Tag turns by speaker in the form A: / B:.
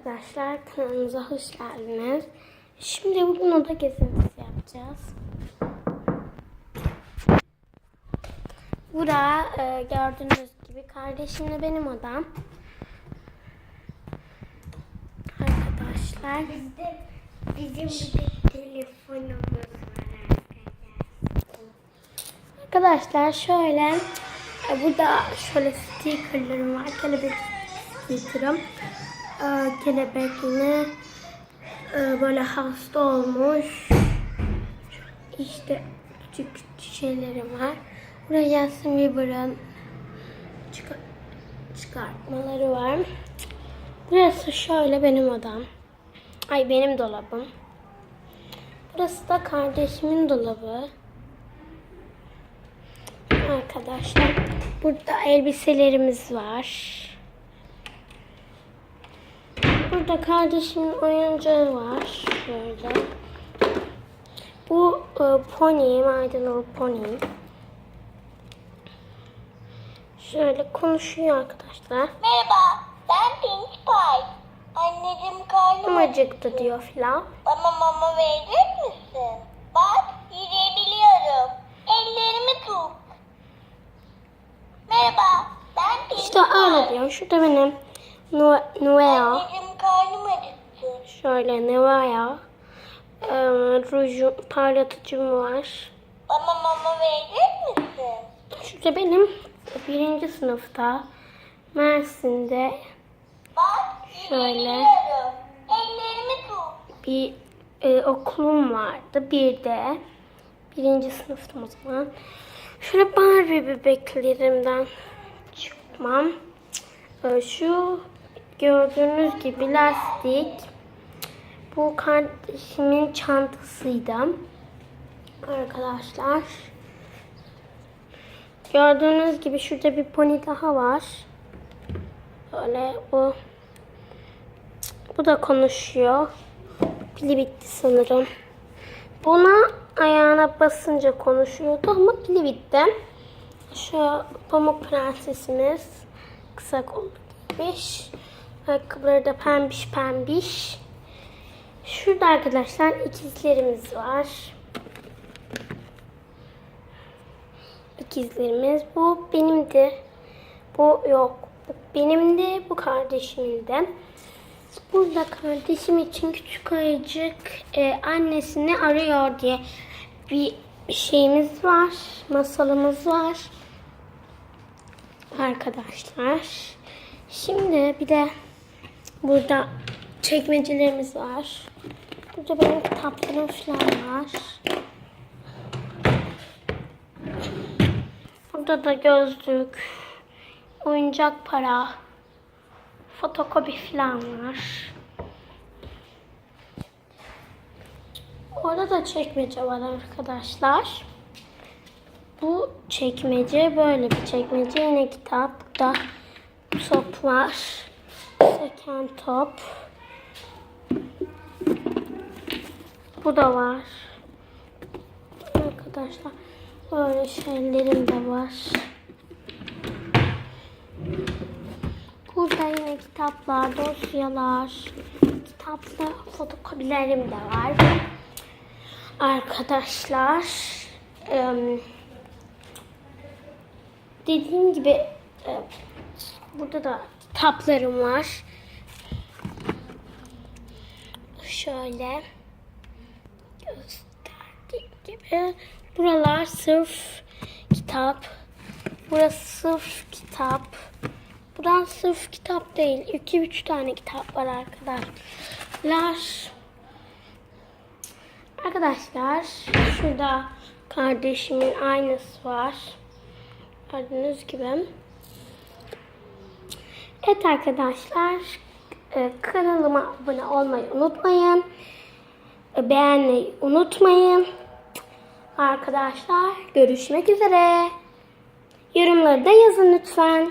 A: arkadaşlar kanalımıza hoş geldiniz. Şimdi bugün oda gezintisi yapacağız. Bura e, gördüğünüz gibi kardeşimle benim odam. Arkadaşlar
B: Bizde bizim bir telefonumuz var arkadaşlar.
A: Arkadaşlar şöyle e, burada şöyle stickerlarım var. Kelebek stickerım. E, e, böyle hasta olmuş. İşte küçük şeylerim var. Buraya Justin Bieber'ın çıkar- çıkartmaları var. Burası şöyle benim odam. Ay benim dolabım. Burası da kardeşimin dolabı. Arkadaşlar burada elbiselerimiz var. Burada kardeşimin oyuncağı var. Şöyle. Bu e, pony, My Little Pony. Şöyle konuşuyor arkadaşlar.
B: Merhaba, ben Pink Pie. Anneciğim karnım
A: acıktı diyor filan.
B: Bana mama verir misin? Bak, yürüyebiliyorum. Ellerimi tut. Merhaba, ben Pink
A: İşte öyle diyor. Şurada benim Nu- Nuea.
B: Anneciğim karnım acıktı.
A: Şöyle Nuea. E, rujum, parlatıcım var.
B: Bana mama verir misin?
A: Şurada benim birinci sınıfta Mersin'de
B: Bak,
A: Şöyle.
B: Ellerimi tut.
A: bir e, okulum vardı. Bir de birinci sınıftım o zaman. Şöyle Barbie bebeklerimden çıkmam. E, şu gördüğünüz gibi lastik. Bu kardeşimin çantasıydı. Arkadaşlar. Gördüğünüz gibi şurada bir pony daha var. Böyle bu. Bu da konuşuyor. Pili bitti sanırım. Buna ayağına basınca konuşuyordu ama pili bitti. Şu pamuk prensesimiz kısa kollu giymiş. Ayakkabıları da pembiş pembiş. Şurada arkadaşlar ikizlerimiz var. İkizlerimiz. Bu benimdi. Bu yok. Bu benimdi. Bu kardeşimindi. Burada kardeşim için küçük ayıcık e, annesini arıyor diye bir şeyimiz var. Masalımız var. Arkadaşlar. Şimdi bir de burada çekmecelerimiz var. Burada benim kitaplarım falan var. Burada da gözlük, oyuncak para, fotokopi falan var. Orada da çekmece var arkadaşlar. Bu çekmece böyle bir çekmece. Yine kitap. Burada top var. Seken top. Bu da var. Arkadaşlar böyle şeylerim de var. Burada yine kitaplar, dosyalar, kitapla fotokopilerim de var. Arkadaşlar, dediğim gibi burada da kitaplarım var. Şöyle gösterdiğim gibi buralar sırf kitap. Burası sırf kitap. Buradan sırf kitap değil. 2-3 tane kitap var arkadaşlar. Arkadaşlar şurada kardeşimin aynası var. Gördüğünüz gibi. Evet arkadaşlar e, kanalıma abone olmayı unutmayın. E, Beğenmeyi unutmayın. Arkadaşlar görüşmek üzere. Yorumları da yazın lütfen.